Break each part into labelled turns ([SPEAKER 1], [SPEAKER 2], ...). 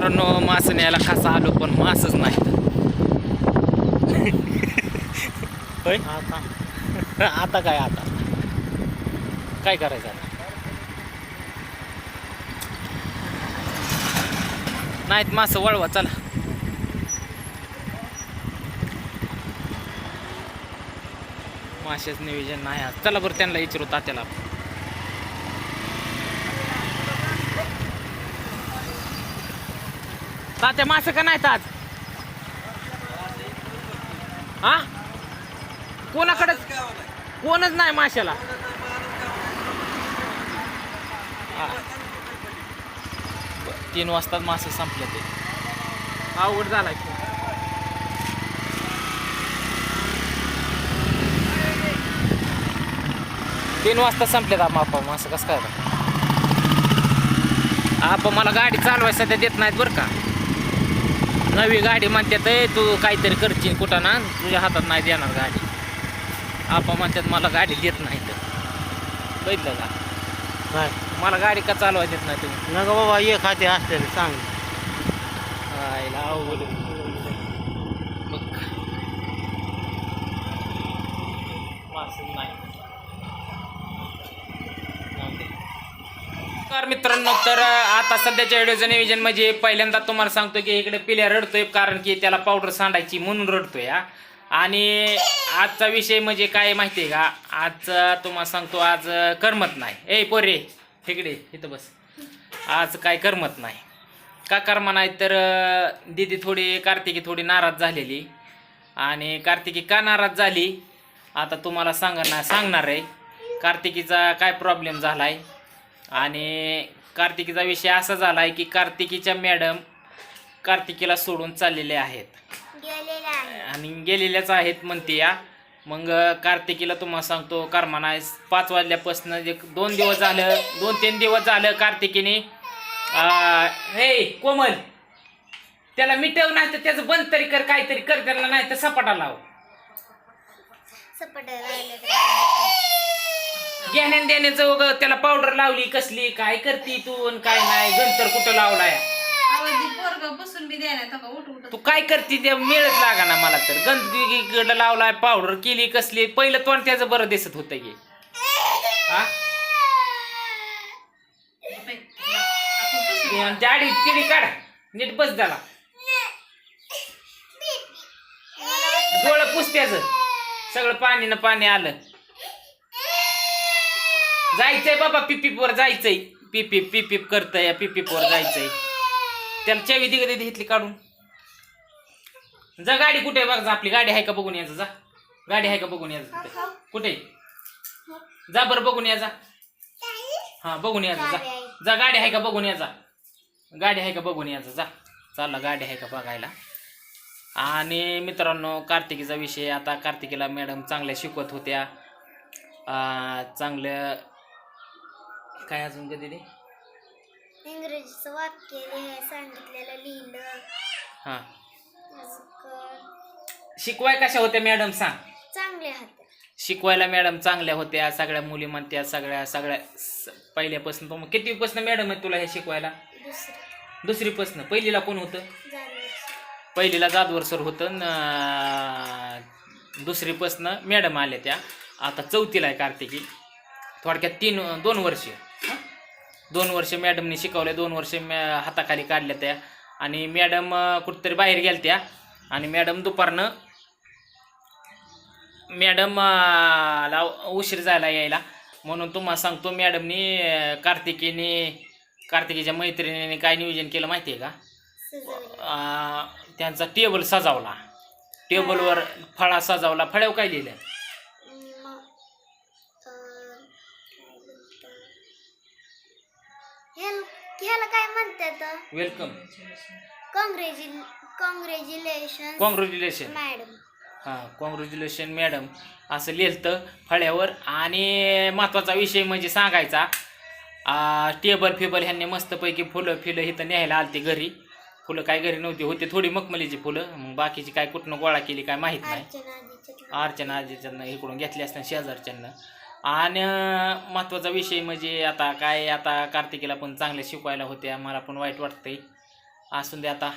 [SPEAKER 1] मित्रांनो मास न्यायला खासा आलो पण मासच नाही.
[SPEAKER 2] आता
[SPEAKER 1] आता काय आता? काय करायचं आता? नाहीत मास वळवा चला. माशाच नियोजन नाही आज. चला बरं त्यांना विचारू तात्याला तात्या मास का नाहीत आज? हा? कोणाकडे कोणच नाही माशाला. तीन वाजता मासे संपले ते. अवघड झालाय खूप. तीन वाजता संपलेत आप मासं कसं काय आप मला गाडी चालवाय सध्या देत नाहीत बरं का. नवी गाडी म्हणतात "ए, तू काहीतरी करशील कुठं ना तुझ्या हातात नाही देणार गाडी. आपा म्हणतात मला गाडी देत नाही तर. बघितलं का?
[SPEAKER 2] काय?
[SPEAKER 1] मला गाडी का चालवा देत नाही तुम्ही?
[SPEAKER 2] नका बाबा ये खाते असते सांग.
[SPEAKER 1] आईला अवघड आहे. बघ मासच नाही जाऊ दे. तर मित्रांनो तर आता सध्याच्या व्हिडिओचं नियोजन म्हणजे पहिल्यांदा तुम्हाला सांगतो की इकडे पिल्या रडतोय कारण की त्याला पावडर सांडायची म्हणून रडतोय हा. आणि आजचा विषय म्हणजे काय माहिती आहे का? आज तुम्हाला सांगतो आज करमत नाही. ए पोरे इकडे इथं बस. आज काय करमत नाही. का कर्मा नाही तर दिदी दीदी थोडी कार्तिकी थोडी नाराज झालेली. आणि कार्तिकी का नाराज झाली? आता तुम्हाला सांगणार सांगणार आहे. कार्तिकीचा काय प्रॉब्लेम झाला आहे आणि कार्तिकीचा विषय असा झाला आहे की कार्तिकीच्या मॅडम कार्तिकीला सोडून चाललेले आहेत. आणि गेलेल्याच आहेत म्हणते या. मग कार्तिकीला तुम्हाला सांगतो कर्माना पाच वाजल्यापासून एक दोन दिवस झालं दोन तीन दिवस झालं कार्तिकीने हे कोमल त्याला मिटव नाही तर त्याचं बंद तरी कर काहीतरी कर त्याला नाही तर सपाटा लाव. घेण्या देण्याचं वग त्याला पावडर लावली कसली काय करती तू आणि काय नाही गंतर कुठं लावलाय?
[SPEAKER 3] पोरग बसून बी द्यायला का उठ उठ.
[SPEAKER 1] तू काय करते ते मिळत लागा ना मला तर. गंदगी लावलाय पावडर केली कसली पहिलं तोंड त्याचं बरं दिसत होतं की. हा? जाडी तिडी काढ. नीट बस झाला डोळं पुसत्याच. सगळं पाणी ना पाणी आलं. जायचंय बाबा पिपीपवर जायचंय. पिपीप पिपीप करतय पिपीपवर जायचंय. त्याला चावी दिग दे घेतली काढून. जा गाडी कुठे बघ जा आपली गाडी आहे का बघून यायचं जा. गाडी आहे का बघून यायचं. कुठे? जा बरं बघून या जा. हा बघून यायचं जा जा. गाडी आहे का बघून या जा. गाडी आहे का बघून यायचं जा चालला गाडी आहे का बघायला. आणि मित्रांनो कार्तिकीचा विषय आता कार्तिकीला मॅडम चांगल्या शिकवत होत्या. अं, चांगलं काय अजून कधी ते
[SPEAKER 4] इंग्रजीचं वाक्य लिहाय सांगितलेलं लिहिलं.
[SPEAKER 1] हां. शिकवाय कशा होत्या मॅडम सांग.
[SPEAKER 4] चांगले हात
[SPEAKER 1] शिकवायला मॅडम चांगल्या होत्या सगळ्या मुली म्हणत्या सगळ्या सगळ्या स- पहिल्यापासून तो कितीपासून मॅडम आहे तुला हे शिकवायला?
[SPEAKER 4] दुसरं.
[SPEAKER 1] दुसरीपासून. पहिलीला कोण होतं? पहिलीला जादवर सर होतं न दुसरीपासनं मॅडम आल्या त्या. आता चौथीला आहे कार्तिकी. थोडक्यात तीन दोन वर्ष? दोन वर्ष मॅडमने शिकवले दोन वर्ष मॅ हाताखाली काढल्या त्या. आणि मॅडम कुठंतरी बाहेर गेल्या त्या आणि मॅडम दुपारनं मॅडम अं, ला उशीर झाला यायला. म्हणून तुम्हाला सांगतो मॅडमनी कार्तिकीने कार्तिकीच्या मैत्रिणीने काय नियोजन केलं माहिती आहे का त्यांचा टेबल सजावला. टेबलवर फळा सजावला. फळ्यावर काय लिहिलं
[SPEAKER 4] काय म्हणतात
[SPEAKER 1] welcome
[SPEAKER 4] congratu congratulation
[SPEAKER 1] congratulation
[SPEAKER 4] madam
[SPEAKER 1] हां कॉंग्रॅच्युलेशन मॅडम असं लिहिलं फळ्यावर. आणि महत्त्वाचा विषय म्हणजे सांगायचा टेबल फेबल ह्यांनी मस्तपैकी फुलं फिलं इथं न्यायला आलते घरी. फुलं काय घरी नव्हती होती थोडी मखमलीची फुलं. मग बाकीची काय कुठनं गोळा केली काय माहीत नाही.
[SPEAKER 4] अर्चना आजीच्या
[SPEAKER 1] अर्चना आजीच्यानं इकडून घेतली असतात शेजारच्यांनं. आणि महत्त्वाचा विषय म्हणजे आता काय आता कार्तिकीला पण चांगल्या शिकवायला होत्या मला पण वाईट वाटतंय. असून दे आता.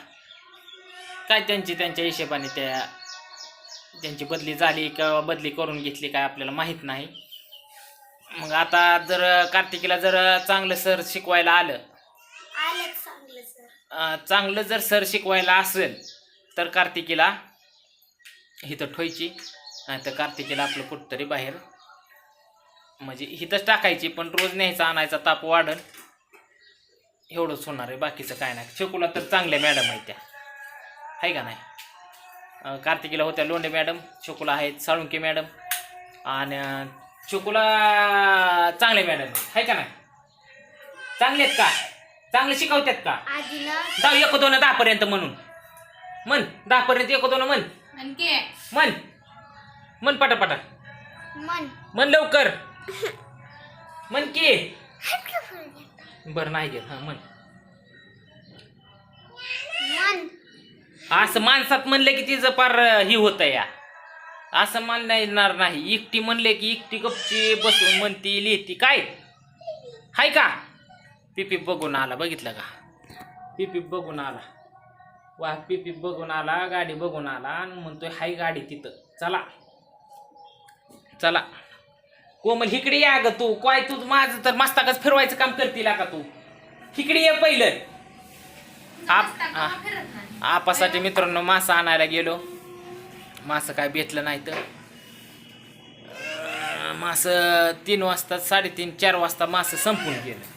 [SPEAKER 1] काय त्यांची त्यांच्या हिशेबाने त्या त्यांची बदली झाली किंवा बदली करून घेतली काय आपल्याला माहीत नाही. मग आता जर कार्तिकीला जर चांगलं सर शिकवायला आलं
[SPEAKER 4] चांगलं
[SPEAKER 1] जर सर शिकवायला असेल तर कार्तिकीला इथं ठेवायची नाही तर कार्तिकीला आपलं कुठंतरी बाहेर म्हणजे इथंच टाकायची पण रोज न्यायचा आणायचा ताप वाढन. एवढंच होणार आहे बाकीचं काय नाही. चिकूला तर चांगल्या मॅडम आहेत त्या. आहे का नाही? कार्तिकीला होत्या लोंढे मॅडम चिकूला आहेत साळुंके मॅडम आणि अं, चिकूला चांगले मॅडम आहे का नाही? चांगले आहेत का? चांगले शिकवतात का? जाऊ एक दोन दहा पर्यंत म्हणून. म्हण दहा पर्यंत एक दोन म्हण.
[SPEAKER 3] आणखी
[SPEAKER 1] म्हण. म्हण पटापटा.
[SPEAKER 4] मन
[SPEAKER 1] म्हण लवकर. म्हण की. बरं नाही घेत. हा म्हण.
[SPEAKER 4] मन.
[SPEAKER 1] असं माणसात म्हणलं की तिचं पार ही होतं या. असं म्हणता येणार नाही. एकटी म्हणले की एकटी गपची बसून म्हणती लिहिती. काय? हाय का? पिपी बघून आला. बघितलं का? पिपी बघून आला. वा पिपी बघून आला गाडी बघून आला आणि म्हणतोय हाय गाडी तिथं. चला. चला. कोमल इकडे या ग तू. काय तू माझं तर मस्ताकच फिरवायचं काम करतील का तू? इकडे ये पहिलं. आप आपासाठी मित्रांनो मासा आणायला गेलो. मासं काय भेटलं नाही तर. मासं तीन वाजता साडेतीन चार वाजता मासं संपून गेलं.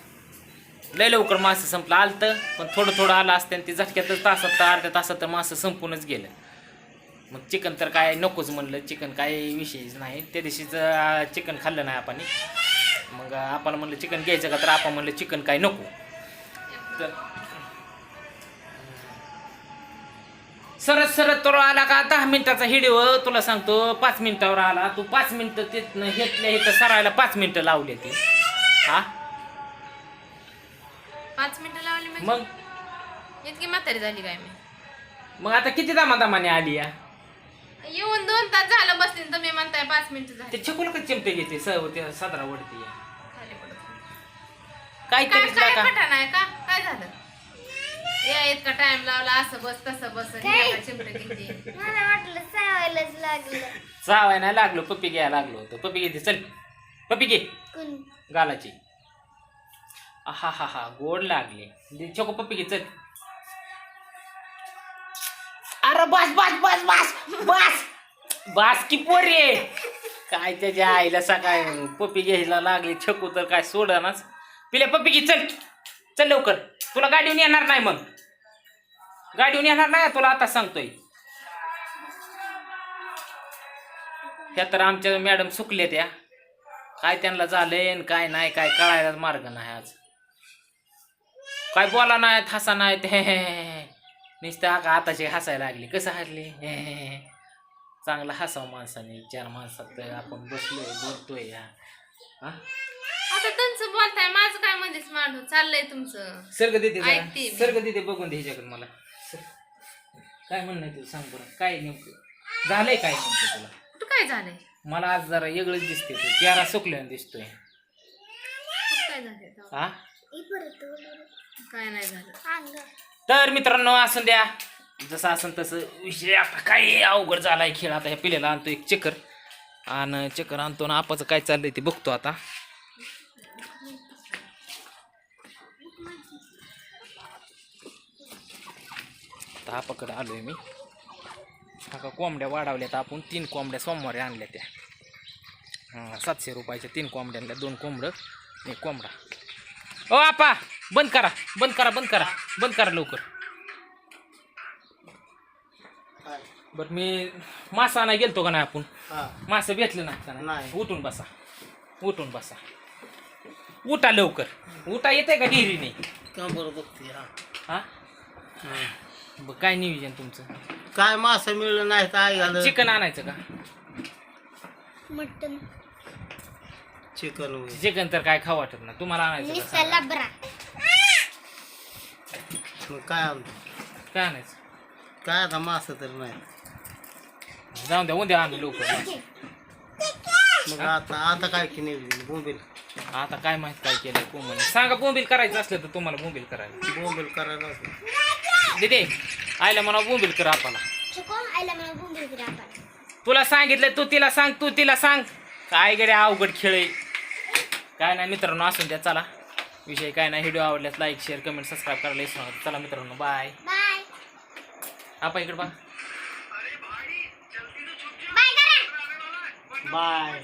[SPEAKER 1] लय लवकर मासं संपलं. आलतं पण थोडं थोडं आलं असतं आणि ते झटक्यातच तासात तर अर्ध्या तासात तर मासं संपूनच गेलं. मग चिकन तर काय नकोच म्हणलं चिकन काय विषयच नाही. त्या दिवशीच चिकन खाल्लं नाही आपण. मग आपण म्हणलं चिकन घ्यायचं का? तर आपण म्हणलं चिकन काय नको. तर सरत सरत तो आला का? दहा मिनिटाचा हिडिओ तुला सांगतो पाच मिनिटावर आला. तू पाच मिनिटं तिथनं घेतल्या इथं सरायला पाच मिनिटं लावले ते. हा?
[SPEAKER 3] पाच मिनिटं लावली म्हणजे?
[SPEAKER 1] मग?
[SPEAKER 3] इतकी म्हातारी झाली काय मी?
[SPEAKER 1] मग आता किती दामादामाने आली या?
[SPEAKER 3] येऊन दोन तास झालं बसले तुम्ही म्हणताय पाच मिनिटं
[SPEAKER 1] ते
[SPEAKER 3] झाली
[SPEAKER 1] चिकूल का चिमटे घेते स ते साधारा वडती या
[SPEAKER 3] खाली पडत
[SPEAKER 1] काय
[SPEAKER 3] काय
[SPEAKER 1] तरी
[SPEAKER 3] काय
[SPEAKER 1] का
[SPEAKER 3] पठा नाही का? काय झालं? या इतका टाइम लावला असं बस तसं बस
[SPEAKER 4] काय?
[SPEAKER 3] चिमटे किती
[SPEAKER 4] मला वाटलं सावायलाच लागलं.
[SPEAKER 1] चावाय नाही लागलो पप्पी घ्यायला लागलो होतो. पप्पी घेते चल. पप्पी घे.
[SPEAKER 4] कुण?
[SPEAKER 1] गालाची. हा हा हा गोड लागले. दे, छोको पप्पी घे चल. अरे बस बस बस बस बस. बस की पोरे काय त्याच्या आईला सकाळ पप्पी घ्यायला लागली छकू तर काय सोडनाच. पिल्या पप्पी घे चल चल लवकर. तुला गाडीवर येणार नाही मग. गाडीवर येणार नाही तुला आता सांगतोय. ह्या तर आमच्या मॅडम सुकले त्या काय त्यांना झालंय काय नाही काय कळायला मार्ग नाही आज. काय बोला नाही हसा नाही ते नुसतं का आताची हसायला लागली कसं हसली हे, हे, हे. चांगलं हसावं माणसाने चार माणसात आपण बसलोय बोलतोय या हा?
[SPEAKER 3] आता तुमचं बोलताय माझं काय मध्येच मांडू चाललंय तुमचं
[SPEAKER 1] सर्ग देते जरा.
[SPEAKER 3] ऐकते मी.
[SPEAKER 1] सर्ग देते बघून दे ह्याच्याकडे मला सर. काय म्हणणं आहे तुला सांग बरं काय नेमकं झालंय काय नेमकं तुला
[SPEAKER 3] कुठं काय झालंय
[SPEAKER 1] मला आज जरा वेगळंच दिसते तू चेहरा सुकल्यानं दिसतोय
[SPEAKER 3] कुठं काय झालंय?
[SPEAKER 1] हा
[SPEAKER 4] हे.
[SPEAKER 3] काय नाही झालं
[SPEAKER 1] तर मित्रांनो असं द्या. जसं असं तसं विषय आता काय अवघड झालाय खेळ. आता ह्या पिल्याला आणतो एक चक्कर. आणि चक्कर आणतो ना आपाचं काय चाललंय ते बघतो आता. आपाकडे आलोय मी. आता कोंबड्या वाढवल्यात आपण. तीन कोंबड्या सोमवारी आणल्या त्या. सातशे रुपयाच्या तीन कोंबड्या आणल्या दोन कोंबडं एक कोंबडा. ओ आपा बंद करा बंद करा बंद करा बंद करा लवकर. बर मी मासा आणाय गेलतो का नाही आपण?
[SPEAKER 2] हा.
[SPEAKER 1] मासं भेटलं नाही का नाही?
[SPEAKER 2] नाही.
[SPEAKER 1] उठून बसा उठून बसा. उठा लवकर. उठा येते का डिरीने
[SPEAKER 2] का बरं बघते हा.
[SPEAKER 1] हा?
[SPEAKER 2] हं.
[SPEAKER 1] बघ काय नियोजन तुमचं?
[SPEAKER 2] काय मासं मिळलं नाही काय झालं
[SPEAKER 1] चिकन आणायचं का?
[SPEAKER 4] मटन.
[SPEAKER 2] चिकन.
[SPEAKER 1] चिकन तर काय खाऊ वाटत नाही. तुम्हाला आणायचं का सांगा.
[SPEAKER 2] मग काय आणतो?
[SPEAKER 1] काय आणायचं?
[SPEAKER 2] काय आता मासं तर नाही.
[SPEAKER 1] जाऊन द्या उद्या आणू लवकर.
[SPEAKER 2] मग आता आता काय की नाही बोंबील.
[SPEAKER 1] आता काय माहीत काय केलं कोंबल सांगा बोंबील करायचं असलं तर तुम्हाला बोंबील करायला.
[SPEAKER 2] बोंबील करायला असं.
[SPEAKER 1] दिदे आईला म्हणा बोंबील कर
[SPEAKER 4] आपण
[SPEAKER 1] तुला सांगितलं तू तिला सांग तू तिला सांग. काय गडे अवघड खेळ आहे. काय नाही मित्रांनो असून द्या चला. विषय काय नाही व्हिडिओ आवडल्यास लाईक शेअर कमेंट सबस्क्राईब करायला विसरू नका. चला मित्रांनो बाय
[SPEAKER 4] बाय
[SPEAKER 1] आपा इकडे बा
[SPEAKER 4] बाय करा.
[SPEAKER 2] बाय